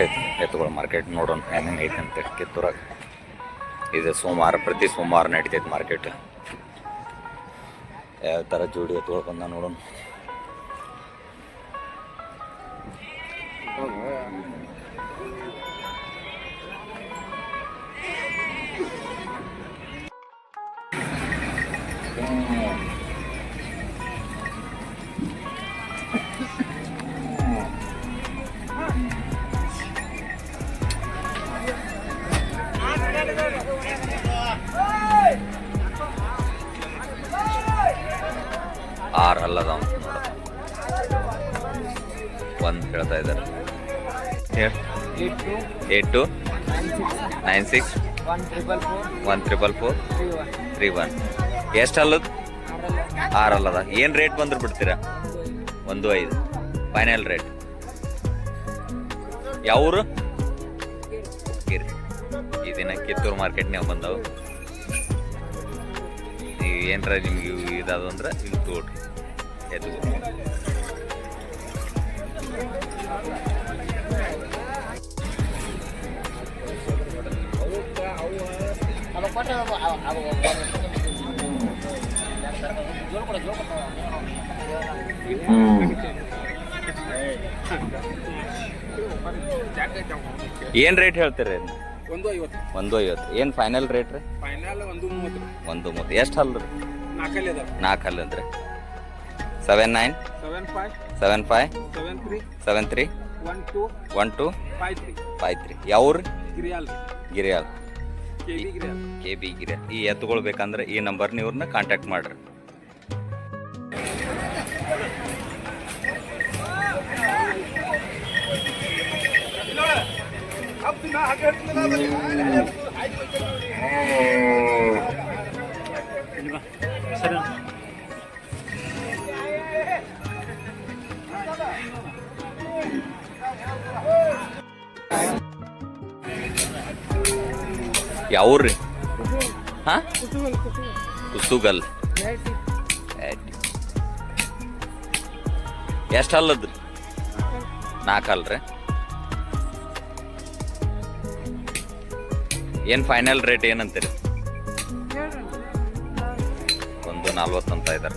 Market ಐತಿ. ಎತ್ತುಗಳ market ನೋಡೋಣ ಹೆಂಗೆ ಐತೆ ಅಂತ ಕಿತ್ತೂರಾಗ. ಇದು ಸೋಮವಾರ, ಪ್ರತಿ ಸೋಮವಾರ ನಡೀತೈತೆ ಮಾರ್ಕೆಟ್ ಯಾವ ಥರ ಜೋಡಿ ಎತ್ತುಗಳು ಬಂದ ನೋಡೋಣ. ಆರು ಅಲ್ಲದ ನೋಡ. ಒಂದು ಹೇಳ್ತಾ ಇದ್ದಾರೆ. Eight. Two nine six. One triple four. Three one. ಎಷ್ಟು ಅಲ್ಲದ ಆರು ಅಲ್ಲದ ಏನು ರೇಟ್ ಬಂದ್ರೆ ಬಿಡ್ತೀರಾ? ಒಂದು ಐದು. Final rate. ಯಾವೂರು? ಗಿರಿ ಈ ದಿನ ಕಿತ್ತೂರು ಮಾರ್ಕೆಟ್ನಾಗ ಬಂದವು. ನೀವು ಏನರ ನಿಮ್ಗೆ ಇದಾದ್ರೆ ಇದಾದ ಅಂದ್ರೆ ಇಲ್ಲಿ ತೋಡ್ರಿ ಎದ್ದು ಏನು ರೇಟ್ ಹೇಳ್ತೀರಿ? ಒಂದು ಐವತ್ತು ಒಂದು ಐವತ್ತು ಏನು ಫೈನಲ್ ರೇಟ್ ರೀ? ಫೈನಲ್ ಒಂದು ಮೂವತ್ತು. ಒಂದು ಮೂವತ್ತು. ಎಷ್ಟು ಅಲ್ಲ ರೀ ನಾಲ್ಕಲ್ಲಿ ನಾಲ್ಕು ಅಲ್ಲ ಅಂದ್ರೆ? Seven nine seven five seven five seven three seven three one two one two five three five three. ಯಾವ್ರಿ Giriyal ಗಿರಿಯಾಲ್. K B Giriyal. ಈ ಎತ್ತುಗಳು ಬೇಕಂದ್ರೆ ಈ ನಂಬರ್ ಇವ್ರನ್ನ ಕಾಂಟ್ಯಾಕ್ಟ್ ಮಾಡ್ರಿ. ಯಾವ್ರಿ ಹಾ? ಕುಸುಗಲ್ ಎಷ್ಟು ಅಲ್ಲದ್ರಿ ನಾಲ್ಕು ಏನು ಫೈನಲ್ ರೇಟ್ ಏನಂತೀರಿ? ಒಂದು ನಲ್ವತ್ತಂತ ಅಂತ ಇದ್ದಾರೆ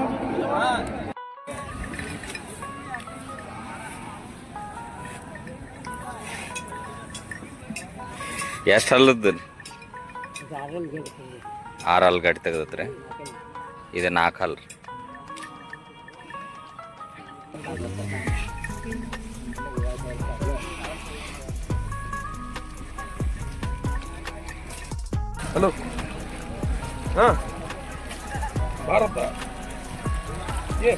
ಎಷ್ಟು ಹಲ್ಲದ್ದು ಆರು ಅಲ್ ಗಾಡಿ ತೆಗೆದತ್ರಿ ಇದು ನಾಲ್ಕು ಹಲ್. ಹಲೋ. ಹಾಂ. ಭಾರತ ಏ.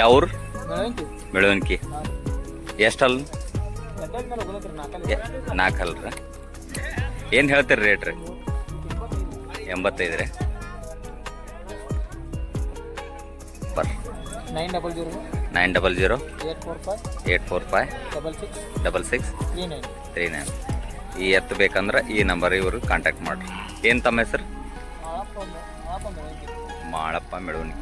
ಯಾವ್ರು? ಬೆಳವಣಿಗೆ ಎಷ್ಟು ಅಲ್ ನಾಲ್ಕು ಅಲ್ರಿ ಏನು ಹೇಳ್ತೀರಿ ರೇಟ್ ರೀ? ಎಂಬತ್ತೈದು ರೀ ಬರ್ರಿ nine double zero. Nine double zero eight four five double six three nine ಈ ಎತ್ತು ಬೇಕಂದ್ರೆ ಈ ನಂಬರ್ ಇವರು ಕಾಂಟ್ಯಾಕ್ಟ್ ಮಾಡಿರಿ. ಏನು ತಮ್ಮ ಹೆಸರು? ಮಾಳಪ್ಪ ಮೆಳವಣಿಗೆ